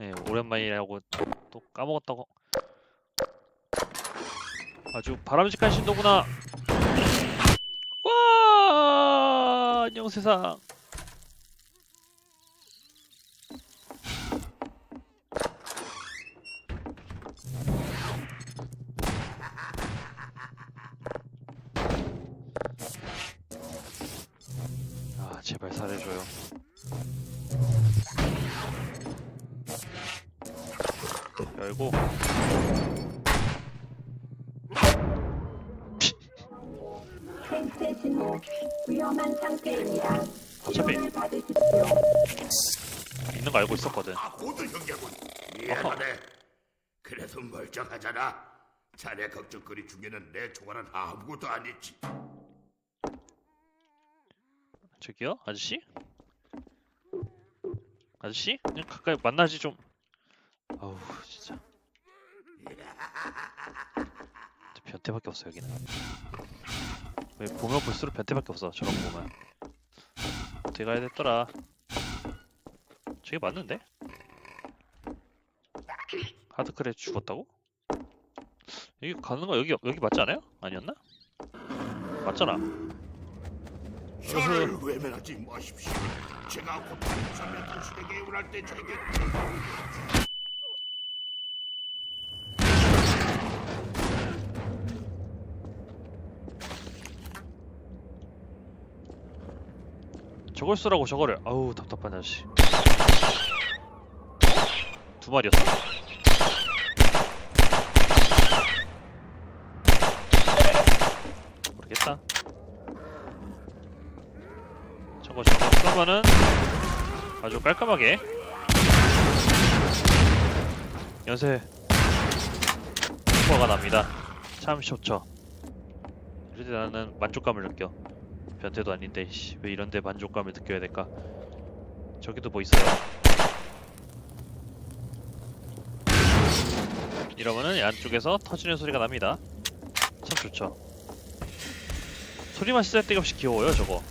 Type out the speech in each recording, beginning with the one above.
네, 오랜만이라고 또 까먹었다고. 아주 바람직한 신도구나. 와, 안녕 세상. 열고. 어차피. 있는 거 알고 있었거든. 아, 모두. 미안하네. 그래도 멀쩡하잖아. 자네 걱정거리 중에는 내 총알은 아무것도 아니지. 저기요, 아저씨? 아저씨? 그냥 가까이 만나지 좀. 아우 진짜. 변태밖에 없어 여기는. 왜 보면 볼수록 변태밖에 없어 저런 거 보면. 어떻게 가야 됐더라. 저게 맞는데? 하드크랩 죽었다고? 여기 가는 거 여기 여기 맞지 않아요? 아니었나? 맞잖아. 저를 외면하지 마십시오. 제가 곧 삼면 당신에게 원할 때 저에게 저걸 쓰라고 저거를. 아우 답답한 아저씨. 두 마리였어? 모르겠다. 저거 저거 쓰면은 아주 깔끔하게. 연쇄 효과가 납니다. 참 좋죠. 때 나는 만족감을 느껴 변태도 아닌데 씨, 왜 이런데 만족감을 느껴야 될까? 저기도 뭐 있어요? 이러면은 이 안쪽에서 터지는 소리가 납니다. 참 좋죠. 소리만 쓸데없이 귀여워요 저거.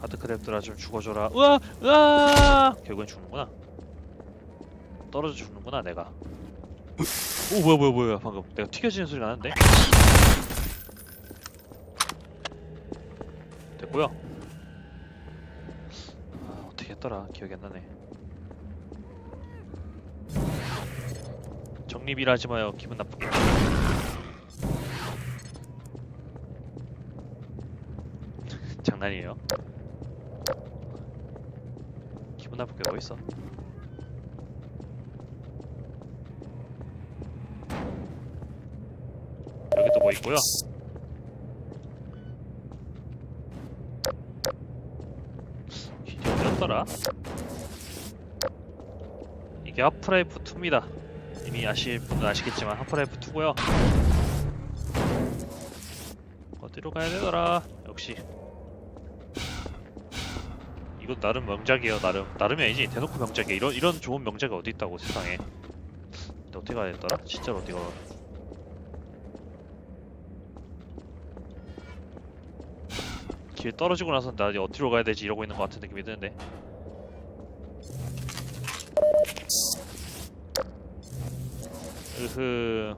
하드크랩들아 좀 죽어줘라. 으아! 으아! 결국엔 죽는구나. 떨어져 죽는구나 내가. 오 뭐야 뭐야 뭐야 방금 내가 튀겨지는 소리가 나는데? 됐고요. 아, 어떻게 했더라? 기억이 안 나네. 정립이라 하지 마요. 기분 나쁘게. 장난이에요. 기분 나쁘게 뭐 있어? 여기도 뭐 있고요. 어디였더라? 이게 하프라이프 2입니다. 이미 아실 분은 아시겠지만 하프라이프 2고요. 어디로 가야 되더라? 역시 이거 나름 명작이에요. 나름 나름이 아니지 대놓고 명작이야. 이런 이런 좋은 명작이 어디 있다고 세상에. 근데 어떻게 가야 되더라? 진짜로 어디 가? 길 떨어지고 나서 나 어디로 가야 되지 이러고 있는 것 같은 느낌이 드는데. 으흐.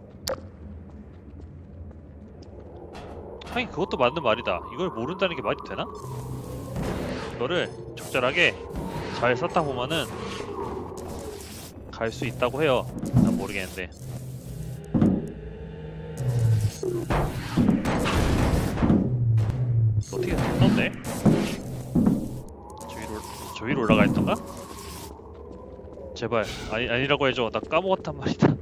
하긴 그것도 맞는 말이다. 이걸 모른다는 게 말이 되나? 이거를 적절하게 잘 썼다 보면은 갈 수 있다고 해요. 난 모르겠는데 떴네? 저 위로 저 위로 올라가 있던가? 제발 아니 아니라고 해줘 나 까먹었단 말이다.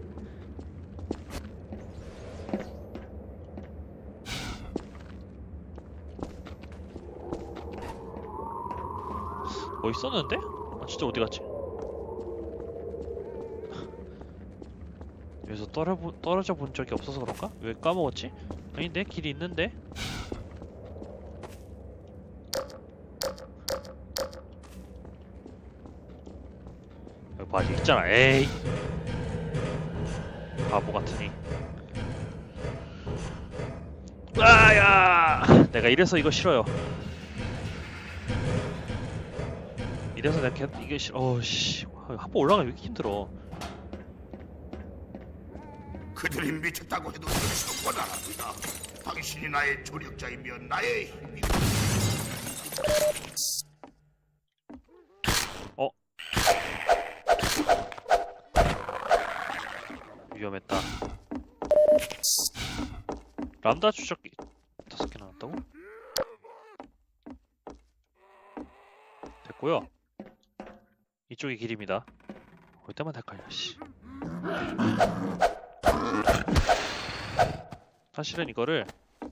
뭐 있었는데? 아 진짜 어디 갔지? 여기서 떨어 떨어져 본 적이 없어서 그런가? 왜 까먹었지? 아닌데 길이 있는데? 여기 있잖아. 에이. 바보 같으니. 아야! 내가 이래서 이거 싫어요. 이래서 내가 개, 이게 싫어 어씨 한 번 올라가 왜 이렇게 힘들어 그들이 미쳤다고 해도 그것은 원활합니다. 당신이 나의 조력자이며 나의 힘이 위험했다 람다 추적기 다섯 개 나왔다고? 됐고요. 이쪽이 길입니다. 올 때마다 헷갈려 씨. 사실은 이거를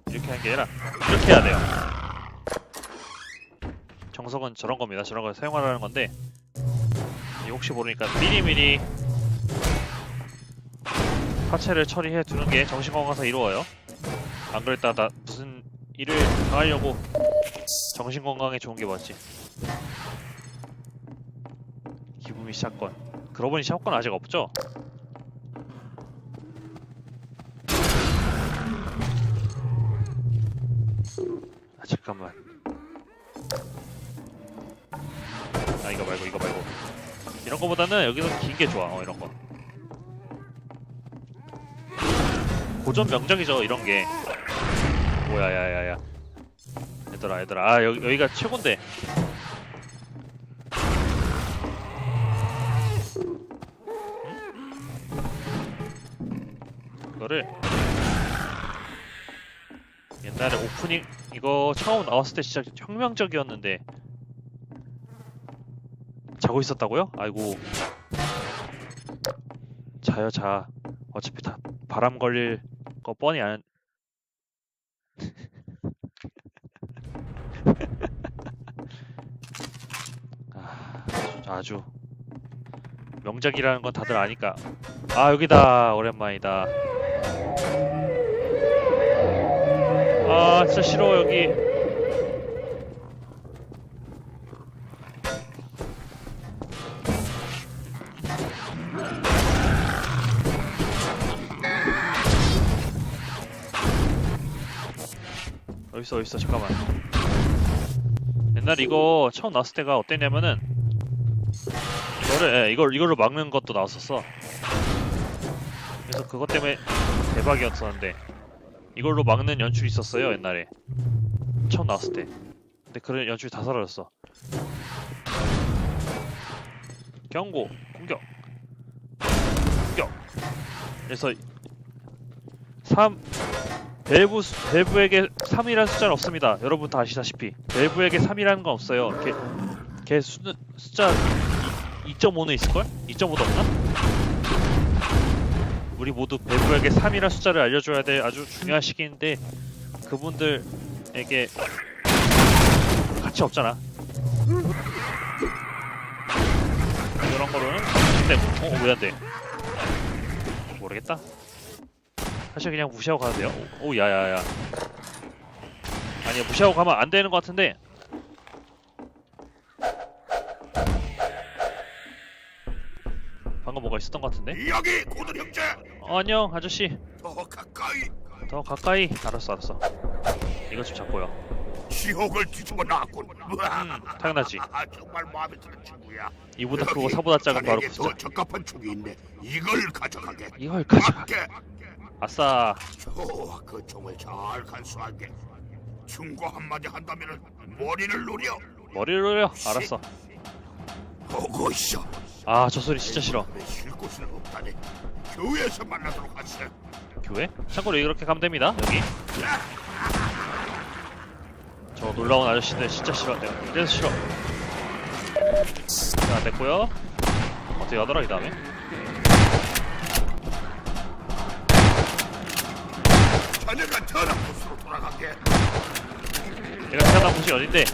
이렇게 하는 게 아니라 이렇게 해야 돼요. 정석은 저런 겁니다. 저런 걸 사용하라는 건데 이 혹시 모르니까 미리미리 파체를 처리해 두는 게 정신건강에서 이루어요. 안 그랬다 나 무슨 일을 당하려고 정신 건강에 좋은 게 맞지. 기분이 샷건. 그러고 보니 샷건 아직 없죠? 아 잠깐만. 아 이거 말고 이거 말고. 이런 거보다는 여기서 긴 게 좋아. 어 이런 거. 고전 명작이죠 이런 게 뭐야 야야야. 얘들아 얘들아. 아 여기, 여기가 최곤데. 응? 이거를 옛날에 오프닝 이거 처음 나왔을 때 진짜 혁명적이었는데 자고 있었다고요? 아이고. 자요 자. 어차피 다 바람 걸릴 거 뻔히 아는 아, 아주. 명작이라는 건 다들 아니까. 아 여기다. 오랜만이다. 아 진짜 싫어 여기. 어딨어 어딨어. 잠깐만. 옛날 이거 처음 나왔을 때가 어땠냐면은 이거를 예, 이걸 이걸로 막는 것도 나왔었어. 그래서 그것 때문에 대박이었었는데 이걸로 막는 연출이 있었어요 옛날에. 처음 나왔을 때. 근데 그런 연출이 다 사라졌어. 경고 공격. 공격. 그래서 3 밸브, 수- 밸브에게 3이라는 숫자는 없습니다. 여러분 다 아시다시피. 밸브에게 3이라는 건 없어요. 걔, 걔 숫자 2.5는 있을걸? 2.5도 없나? 우리 모두 밸브에게 3이라는 숫자를 알려줘야 될 아주 중요한 시기인데 그분들에게 가치 없잖아. 이런 거로는 되고 어? 왜 안 돼? 모르겠다. 사실 그냥 무시하고 가도 돼요. 오, 오 야야야. 아니야 무시하고 가면 안 되는 것 같은데. 방금 뭐가 있었던 것 같은데? 여기 고든 형제 어, 안녕 아저씨. 더 가까이 더 가까이. 알았어 알았어. 이거 좀 잡고요. 지옥을 뒤집어 놨군. 음, 당연하지. 아, 정말 마음에 드는 친구야. 이보다 크고 사보다 작은 바로 그 자네에게. 더 적합한 총이 있네. 이걸 가져가게. 이걸 가져가. 맞게. 아싸. 좋아, 그 총을 잘 간수하게. 충고 한마디 한다면은 머리를 노려. 머리를 올려. 알았어. 보고 있어. 아 저 소리 진짜 싫어. 교회에서 만나도록 하세. 교회? 참고로 이렇게 가면 됩니다. 여기. 저 놀라운 아저씨들 진짜 싫어. 내가 이래서 싫어. 자, 됐고요. 어떻게 하더라 이 다음에? 자네가 전화 부스로 돌아가게. 내가 태어난 곳이 어딘데?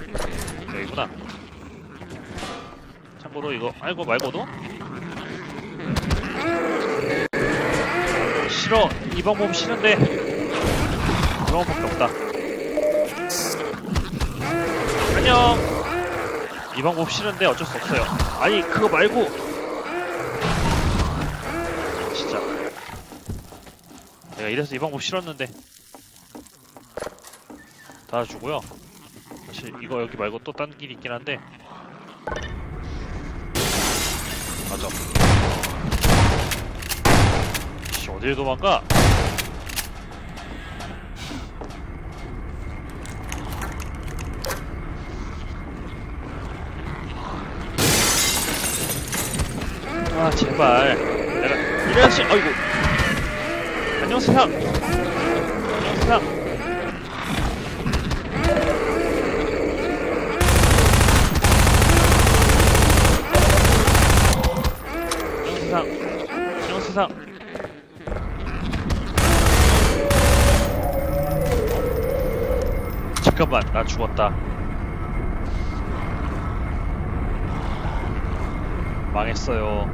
여기구나. 참고로 이거 알고 말고도 싫어. 이 방법 싫은데 이 방법밖에 없다. 안녕. 이 방법 싫은데 어쩔 수 없어요. 아니 그거 말고 진짜 내가 이래서 이 방법 싫었는데 다 주고요. 사실 이거 여기 말고 또 딴 길이 있긴 한데 맞아. 씨 어딜 도망가? 아 제발. 내가 이래야지. 아이고. 안녕 세상 안녕 세상 안녕 세상 안녕 세상 잠깐만 나 죽었다. 망했어요.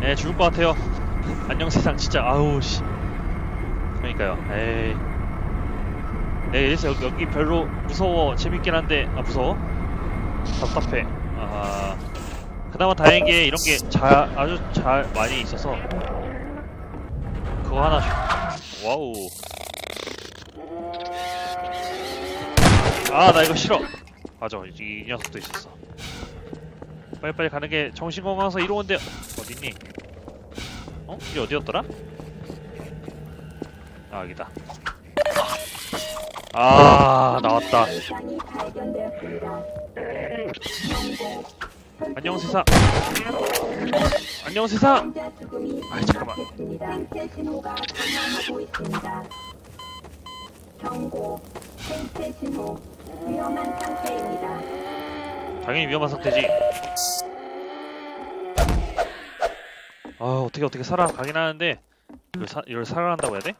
네 죽을 것 같아요. 안녕 세상. 진짜 아우 씨. 그러니까요. 에이. 네 그래서 여기, 여기 별로 무서워. 재밌긴 한데 아 무서워? 답답해. 아. 그나마 다행인 게 이런 게잘 아주 잘 많이 있어서 그거 하나 주- 와우 아 나 이거 싫어 맞아 이, 이 녀석도 있었어 빨리빨리 가는 게 정신건강해서 이로운데 어딨니? 어? 이게 어디였더라? 아 여기다 아 나왔다. 안녕 세상 안녕 세상 아이, 잠깐만. 경고. 신호. 위험한 상태입니다. 당연히 위험한 상태지 아 어떻게 어떻게 살아가긴 하는데 이걸, 사, 이걸 살아난다고 해야 돼?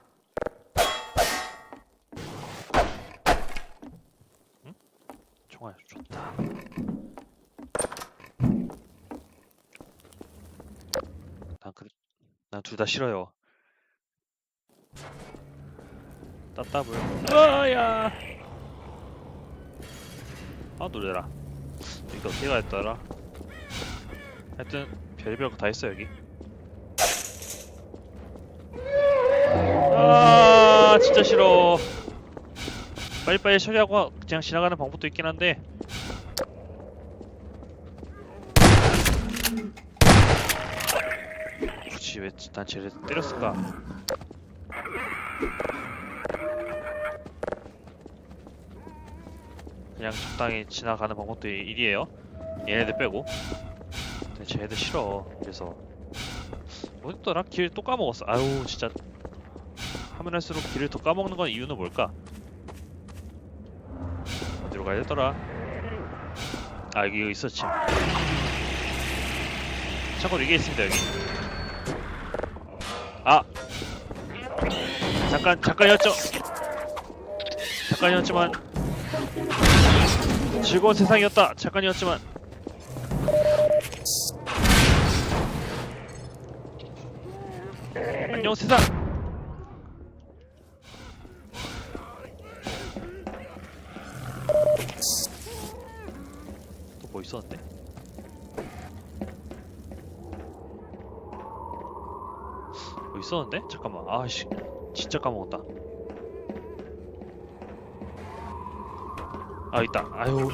응? 총알 좋다 난 그래 난둘 다 싫어요 따따블 으아야 아 놀래라 이거 어떻게 가했더라? 하여튼 별별 거 다 있어 여기. 아 진짜 싫어. 빨리빨리 처리하고 그냥 지나가는 방법도 있긴 한데. 굳이 왜난 쟤를 때렸을까 그냥 적당히 지나가는 방법도 일이에요. 얘네들 빼고. 근데 쟤네들 싫어. 그래서. 어딨더라? 길 또 까먹었어. 아유 진짜. 하면 할수록 길을 더 까먹는 건 이유는 뭘까? 어디로 가야 되더라? 아 여기 있었지 참고로 이게 있습니다 여기. 아! 잠깐 잠깐이었죠 잠깐이었지만 즐거운 세상이었다. 잠깐이었지만. 안녕 세상. 또 뭐 있었는데? 뭐 있었는데? 잠깐만. 아씨. 진짜 까먹었다 아 있다. 아유.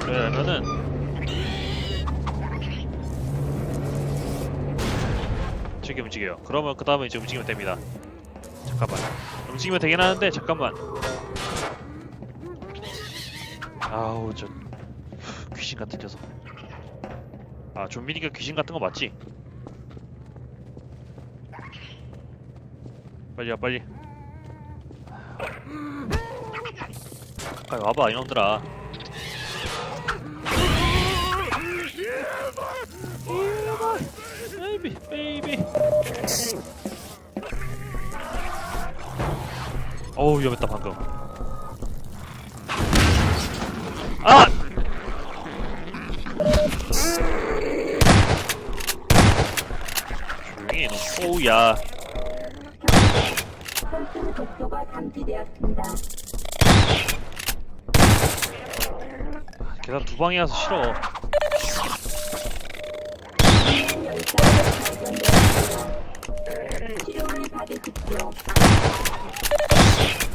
그러면은 지금 움직여요 그러면 그 다음에 이제 움직이면 됩니다. 잠깐만. 움직이면 되긴 하는데 잠깐만. 아우 저 귀신 같은 녀석. 아 좀비니까 귀신 같은 거 맞지? 빨리 와 빨리 가까이 와봐 이놈들아 베이비 베이비 어우 위험했다 방금 아! 조용히 해, 너. 오우야. 독소가 감지되었습니다. 계단 두 방이어서 싫어.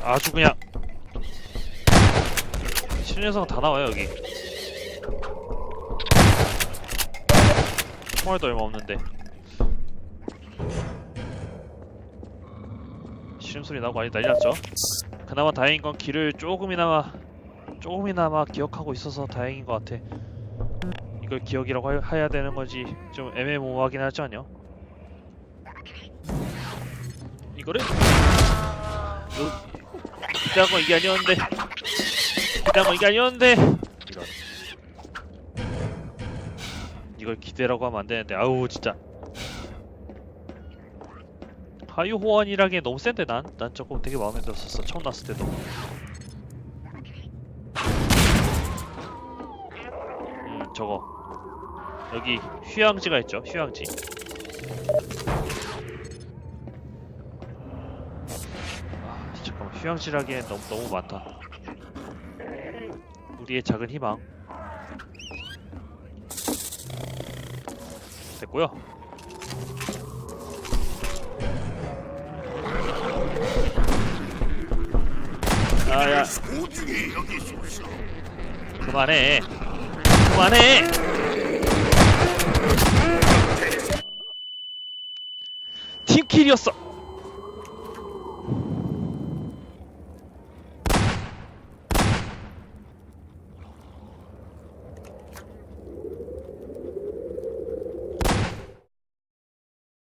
아주 그냥 신뢰성 다 나와요 여기. 총알도 얼마 없는데. 시름 소리 나고 많이 날렸죠. 그나마 다행인 건 길을 조금이나마 조금이나마 기억하고 있어서 다행인 것 같아. 이걸 기억이라고 하- 해야 되는 건지. 좀 애매모호하긴 하지 않냐 이거를? 요- 기대한 건 이게 아니었는데. 기대한 건 이게 아니었는데. 이런 이걸 기대라고 하면 안 되는데. 아우 진짜. 하유 호환이라기엔 너무 센데 난? 난 저거 되게 마음에 들었었어. 처음 났을 때도 음 저거. 여기 휴양지가 있죠 휴양지. 아 잠깐만. 휴양지라기엔 너무 너무 많다. 우리의 작은 희망. 됐고요. 아야. 그만해. 그만해. 팀킬이었어.